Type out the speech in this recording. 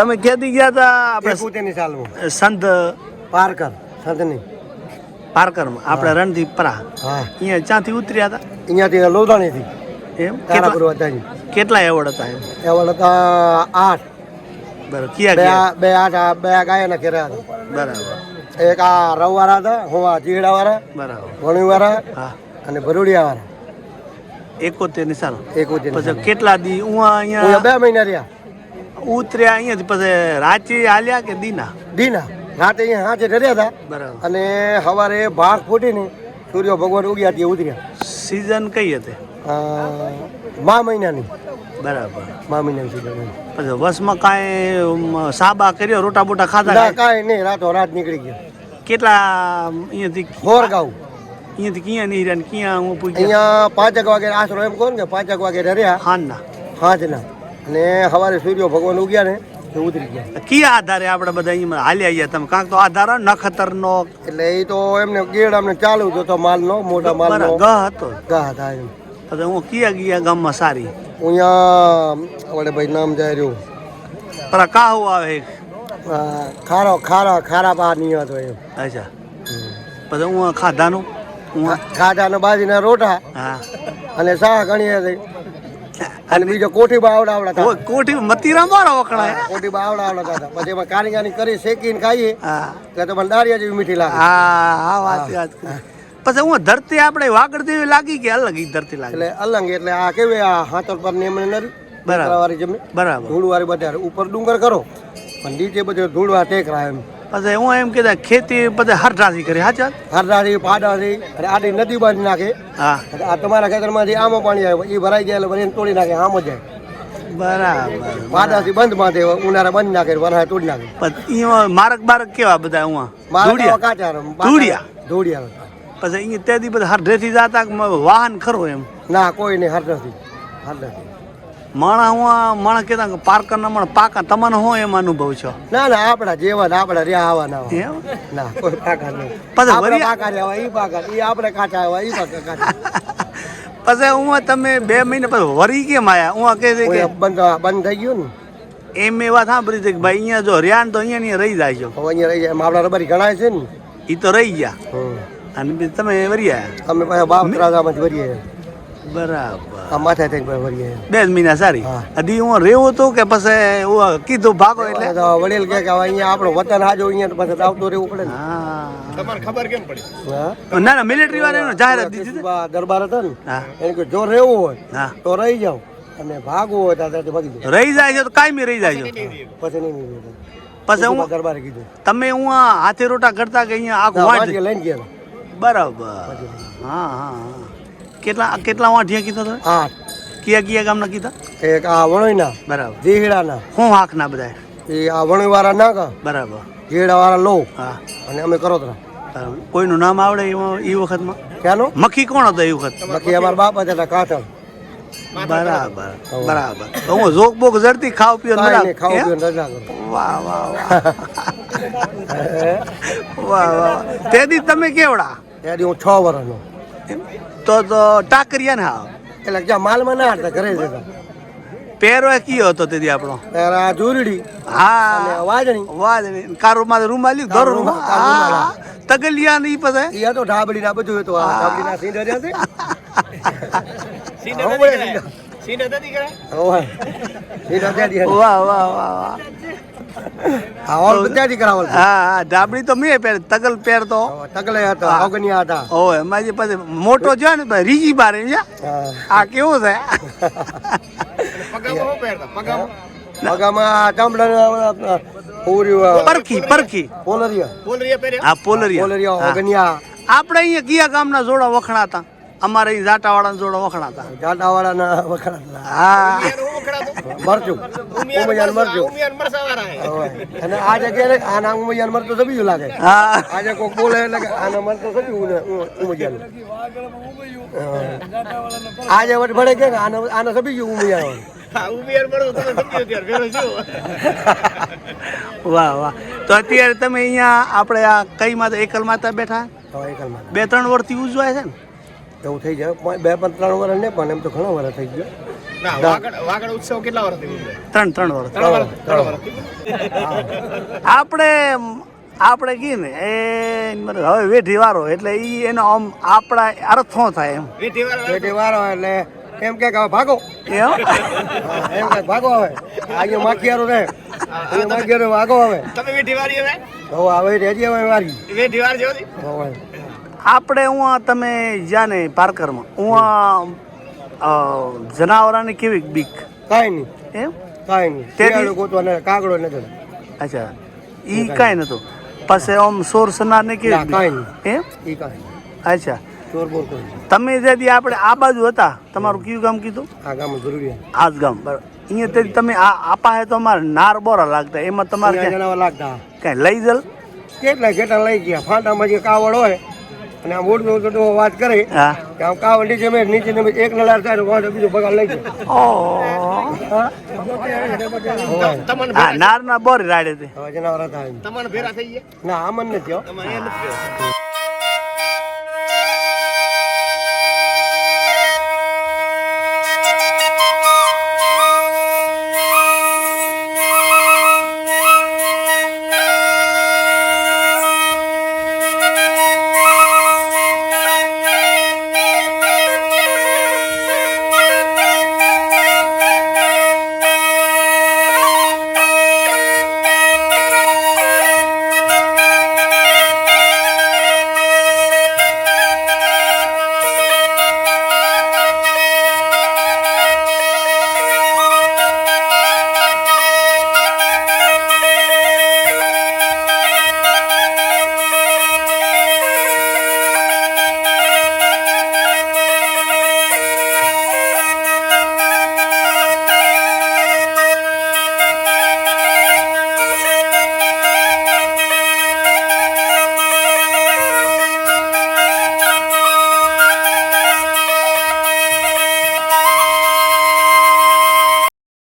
તમે ક્યાંથી ગયા હતા આપણે કુતેની સાલમાં સંત પારકર સંતની. પારકરમાં? આપણે રણદીપ પરા. અહીંયા ચાંથી ઉતર્યા હતા અહીંયાથી લોધાણીથી. એમ? કેટલા વતાની કેટલા એવોર્ડ હતા એમ? એવોર્ડ હતા આઠ. બરાબર. ક્યાં બે આ- બે આઠ બે ગાયના ઘેરા હતા. બરાબર. એક આ રવવાળા હતા હું આ જીગડાવાળા બરાબર. વણીવાળા હા. અને ભરૂડિયાવાળા. એકોતેરની સાલ. એકોતેર કેટલા દી? હું અહીંયા બે મહિના રહ્યા. ઉતર્યા અહીંયાથી પછી રાંચી હાલ્યા કે દીના? દીના. રાતે અહીંયા હાથે ડર્યા હતા. બરાબર. અને સવારે ભાગ ફૂટીને સૂર્ય ભગવાન ઉગ્યા ત્યાં ઉતર્યા. સિઝન કઈ હતી? મા મહિનાની. બરાબર. મા મહિનાની સીઝન પછી વસમાં કાંઈ સાબા કર્યો રોટા બોટા ખાધા ના કાંઈ? નહીં રાતો રાત નીકળી ગયા. કેટલા અહીંયાથી? હોરગાંવ. અહીંયાથી ક્યાં નહીં રહ્યા ક્યાં હું પૂછ્યા અહીંયા પાંચેક વાગે આશરો એમ કહો ને કે પાંચેક વાગે ડર્યા હાનના હાજના. અને સવારે સૂર્ય ભગવાન ઉગ્યા ને તો ઉતરી ગયા. કયા આધારે આપણે બધા અહીંયા હાલ્યા ગયા તમે? કાંક તો આધાર નખતરનો. એટલે એ તો એમને ગેડ અમને ચાલુ હતો તો માલનો મોટા માલનો. બરાબર ગહ હતો? ગા હતા એમ. પછી હું કયા ગયા ગામમાં સારી? અહીંયા વડે ભાઈ નામ જાય રહ્યું. પર કાહુ આવે ખારો ખારો ખારા ખારા બહાર નહીં હતો એમ. અચ્છા. પછી હું ખાધાનું? હું ખાટા ને બાજીના રોટા હા. અને શાહ ઘણી હતી અને બીજો કોઠી બાવડા આવડા હતા કોઠી મતીરા મારો વખણાય? કોઠી બાવડા આવડા હતા. પછી એમાં કાની કાની કરી શેકીને ખાઈએ. હા. તો મને દારિયા જેવી મીઠી લાગે. હા હા વાત વાત પછી હું ધરતી આપણે વાગડ જેવી લાગી કે અલગ ઈ ધરતી લાગી? એટલે અલંગ એટલે આ કેવી આ હાથર પર ને એમણે નરી? બરાબર. વાળી જમીન? બરાબર. ધૂળ વાળી બધા ઉપર ડુંગર કરો. પણ નીચે બધો ધૂળવા ટેકરા એમ. પછી હું એમ કીધા ખેતી પછી હરઠાથી કરી હાચા હરદારી પાડાથી અને આડી નદી બાંધી નાખે. હા. આ તમારા ખેતરમાંથી આમાં પાણી આવે એ ભરાઈ જાય એટલે એને તોડી નાખે આમ જાય. બરાબર. પાડાથી બંધ બાંધે ઉનાળા બંધ નાખે વરસાદ તોડી નાખે. પણ મારક બારક કેવા બધા હું ધૂળિયા. કાચા ધૂળિયા? ધૂળિયા. પછી અહીંયા તેથી બધા હરઢેથી જાતા વાહન ખરું એમ? ના કોઈ નહીં હર નથી હર નથી માણા હું માણા કહેતા કે પાર્કર ના માણા પાકા તમને હું એમ અનુભવ છો? ના ના આપણા જેવા ને આપણા રહ્યા હોય. એમ? ના કોઈ પાકા નહીં. પછી પાકા રહ્યા હોય ઈ પાકા. ઈ આપણે કાચા આવ્યા ઈ પાકા કાચા પછી હું તમે બે મહિના પછી વરી કેમ આયા? હું કે છે બંધ બંધ થઈ ગયું ને? એમ એ વાત સાંભળી છે કે ભાઈ અહીંયા જો રહ્યા ને તો અહીંયા ની રહી જાય છો અહીંયા રહી જાય. આપણા રબારી ગણાય છે ને? એ તો રહી ગયા. અને તમે વરી આયા? અમે પાછા બાપ ત્રાસામાંથી વરી આયા. બરાબર. આ માથે થઈ ભરીએ બે મહિના સારી. હજી હું રેવું હતું કે પછી હું કીધું ભાગો એટલે? તો વડીલ કે અહીંયા આપણો વતન હાજો અહીંયા તો પછી આવતો રહેવું પડે ને. હા. પડી? ના ના મિલિટરી વાળાને જાહેરાત દીધી હતી. દરબાર હતા ને. એને કે જો રહેવું હોય હા. તો રહી જાઓ. અને ભાગવું હોય તો ભાગી જાઓ. રહી જાય છે તો કાયમી રહી જાય છે. પછી નહીં. પછી હું દરબારે કીધું. તમે હું આ હાથે રોટા કરતા કે અહીંયા આખું વાંચ લઈને ગયા. બરાબર. હા હા હા. કેટલા કેટલા વાંઠિયા કીધા તમે? આઠ. કયા કયા ગામના કીધા? એક આ વણોઈના બરાબર. દીહડાના હું હાંકના બધા એ આ વણોઈવાળા નાકા બરાબર. જીહડાવાળા લો. હા. અને અમે કરોતરા બરાબર. કોઈનું નામ આવડે એમાં એ વખતમાં? ક્યાંનો? મખી કોણ હતો એ વખત? મખી અમારા બાપ હતા કાંઠળ બરાબર બરાબર. તો હું જોક બોક જડતી ખાવ પીઓ ને વાહ વાહ વાહ. વાહ વાહ તેથી તમે કેવડા? ત્યારે હું છ વર્ષનો? તો તો ટાકરિયા ને હા એટલે ક્યાં માલમાં ના હતા ઘરે જતા પહેરો કયો હતો તેથી આપણો? પહેરા જોરડી હા. વાજણી. વાજણી. કારો માં રૂમ લ્યું ધરો કારો હા. તગલિયા ને ઈ પછી એ હતો ઢાબડી ના બધું હતું. આ ઢાબડી ના સીન રહ્યા છે ઓય. સીન. હતા. ત્યાં. વાહ વાહ વાહ વાહ. આ બધાથી કરાવલ હા હા ડાબડી તો મેં પહેર તગલ પહેરતો તકલે હતા અગનિયા હતા. ઓય એમાં જે પછી મોટો જો ને રીજી બારે છે હા. આ કેવું છે? પગામાં ચામડા પૂર્યું પરખી પરખી. પોલરિયા. આ પોલરિયા. પોલરિયા હા. આપણે અહીંયા કયા ગામના જોડા વખણાતા? અમારે અહીં જાટાવાળાના જોડા વખણાતા. જાટાવાળા ના વખણાતા. હા. મરચું ઉમૈયાન મરચું. અને આના ઉમૈયાન મરચું સબીયું લાગે. હા. આજે બોલે એટલે આના ઉમૈયાન. આજે વટ ભડે કે આના આના સબીયું ઉમૈયાન વાહ વાહ. તો અત્યારે તમે અહીંયા આપણે આ કઈ માતા એકલ માતા બેઠા? એકલમાં બે ત્રણ વર્ષથી ઉજવાય છે ને? એવું થઈ જાય. બે પણ ત્રણ વર્ષ ને પણ એમ તો ઘણો વર્ષ થઈ ગયો. વાગડ વાગડ ઉત્સવ કેટલા વર્ષથી ત્રણ ત્રણ વર્ષ. ત્રણ વર્ષ આપણે આપણે કી ને એ હવે વેઠી વારો એટલે ઈ એનો આમ આપણા અર્થો થાય એમ. વારો એટલે એમ કે હવે ભાગો. એમ? એમ કે ભાગો હવે. અહીંયા માખિયારો રહે અહીંયા માખિયારો ભાગો હવે. તમે વેઠી વાળી હવે? હવે આવે રેજી હવે વારી. વીંટી વાર જેવો આપણે હું તમે જ્યાં ને પાર્કરમાં હું જનાવરાની કેવી બીક? કાંઈ નહીં. એમ? કાંઈ નહીં. શિયાળો ગોતવા ને કાગડો નથી અચ્છા. ઈ કાંઈ નતો પાસે આમ સોર સનાર ને ના, કેવી કાંઈ નહીં. એમ? ઈ કાંઈ અચ્છા. તમે જેથી આપણે આ બાજુ હતા તમારું કયું ગામ કીધું? આ ગામમાં આ જ ગામ બરાબર. અહીંયા તેથી તમે આ આપા હે તો અમારે નાર બોરા લાગતા. એમાં તમારે લાગતા. કાંઈ લઈ જલ? કેટલા કેટલા લઈ ગયા? ફાંટામાં જે કાવડ હોય અને આમ ઓળખો તો વાત કરે હા. કે આમ કાવડી નીચે મેં નીચે ને એક નલાર થાય વાંધો બીજો પગાર લઈ જાય ઓ. ના હા રાડે તે. હવે જનાવર હતા તમને ભેરા થઈ ગયા? ના આમન નથી